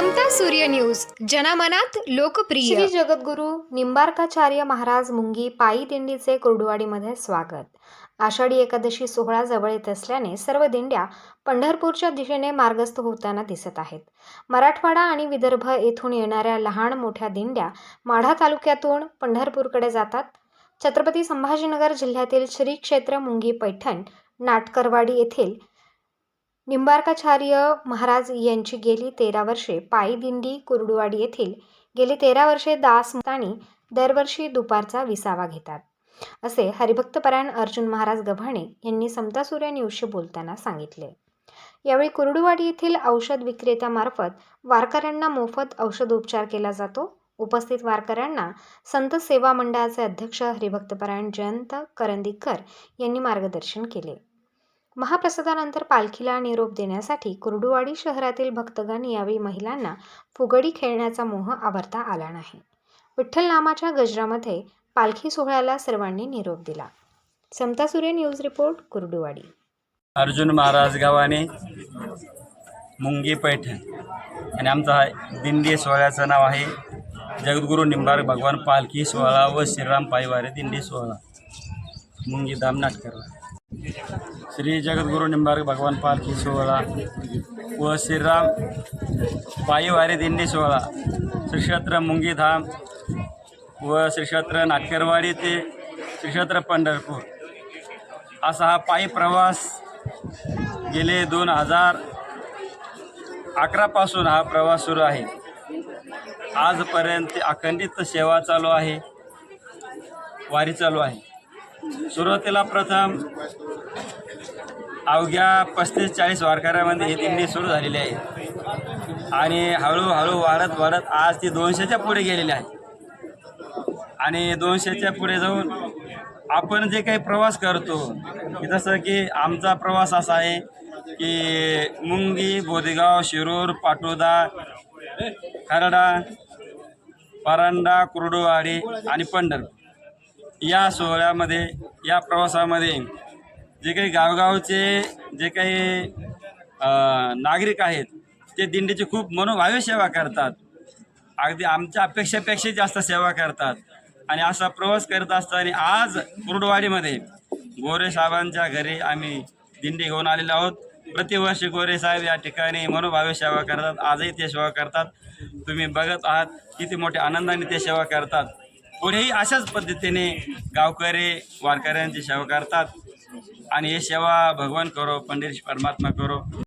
समता सूर्य न्यूज. जनमनात लोकप्रिय. श्री जगद्गुरु निंबार्काचार्य महाराज मुंगी पायी दिंडीचे कुर्डुवाडीमध्ये स्वागत. आषाढी एकादशी सोहळा जवळ येत असल्याने सर्व दिंड्या पंढरपूरच्या दिशेने मार्गस्थ होताना दिसत आहेत. मराठवाडा आणि विदर्भ येथून येणाऱ्या लहान मोठ्या दिंड्या माढा तालुक्यातून पंढरपूरकडे जातात. छत्रपती संभाजीनगर जिल्ह्यातील श्री क्षेत्र मुंगी पैठण नाटकरवाडी येथील निंबार्काचार्य महाराज यांची गेली तेरा वर्षे पायी दिंडी कुर्डुवाडी येथील. गेली तेरा वर्षे दास आणि दरवर्षी दुपारचा विसावा घेतात. असे हरिभक्तपरायण अर्जुन महाराज गव्हाणे यांनी समता सूर्य न्यूजशी बोलताना सांगितले. यावेळी कुर्डुवाडी येथील औषध विक्रेत्यामार्फत वारकऱ्यांना मोफत औषधोपचार केला जातो. उपस्थित वारकऱ्यांना संत सेवा मंडळाचे अध्यक्ष हरिभक्तपरायण जयंत करंदीकर यांनी मार्गदर्शन केले. महाप्रसादानंतर पालखीला निरोप देण्यासाठी कुर्डुवाडी शहरातील भक्तगण यावेळी महिलांना फुगडी खेळण्याचा मोह आवरता आला नाही. विठ्ठल नामाच्या गजरामध्ये पालखी सोहळ्याला सर्वांनी निरोप दिला. Samata Surya news report Kurduwadi. Arjun Maharaj गावाने मुंगी पैठण आणि आमचा हा दिंडी सोहळ्याचं नाव आहे जगद्गुरू निंबार्क भगवान पालखी सोहळा व श्रीराम पायवारे दिंडी सोहळा. मुंगी धाम नाटकरवा श्री जगद्गुरू निंबार्क भगवान पालखी सोहळा व श्रीराम पायीवारी दिंडी सोहळा श्रीक्षेत्र मुंगीधाम व श्रीक्षेत्र नाटकरवाडी ते श्रीक्षेत्र पंढरपूर. असा हा पायी प्रवास गेले दोन हजार अकरापासून हा प्रवास सुरू आहे. आजपर्यंत अखंडित सेवा चालू आहे. वारी चालू आहे. सुरुवातीला प्रथम अवघ्या पस्तीस चाळीस वारकऱ्यामध्ये ही दिंडी सुरू झालेली आहे. आणि हळूहळू वाढत वाढत आज ती दोनशेच्या पुढे गेलेली आहे. आणि दोनशेच्या पुढे जाऊन आपण जे काही प्रवास करतो की जसं की आमचा प्रवास असा आहे की मुंगी बोदेगाव शिरूर पाटोदा खरडा परांडा कुर्डुवाडी आणि पंढरपूर. या सोहळ्यामध्ये या प्रवासामध्ये जे काही गावगावचे जे काही नागरिक आहेत ते दिंडीची खूप मनोभावे सेवा करतात. अगदी आमच्या अपेक्षेपेक्षा जास्त सेवा करतात. आणि असा प्रवास करत असताना आज कुर्डवाडीमध्ये गोरे साहेबांच्या घरी आम्ही दिंडी घेऊन आलेलो आहोत. प्रतिवर्षी गोरे साहेब या ठिकाणी मनोभावे सेवा करतात. आजही ते सेवा करतात. तुम्ही बघत आहात किती मोठ्या आनंदाने ते सेवा करतात. पुढेही अशाच पद्धतीने गावकरी वारकऱ्यांची सेवा करतात. आणि हे सेवा भगवान करो पंडित परमात्मा करो.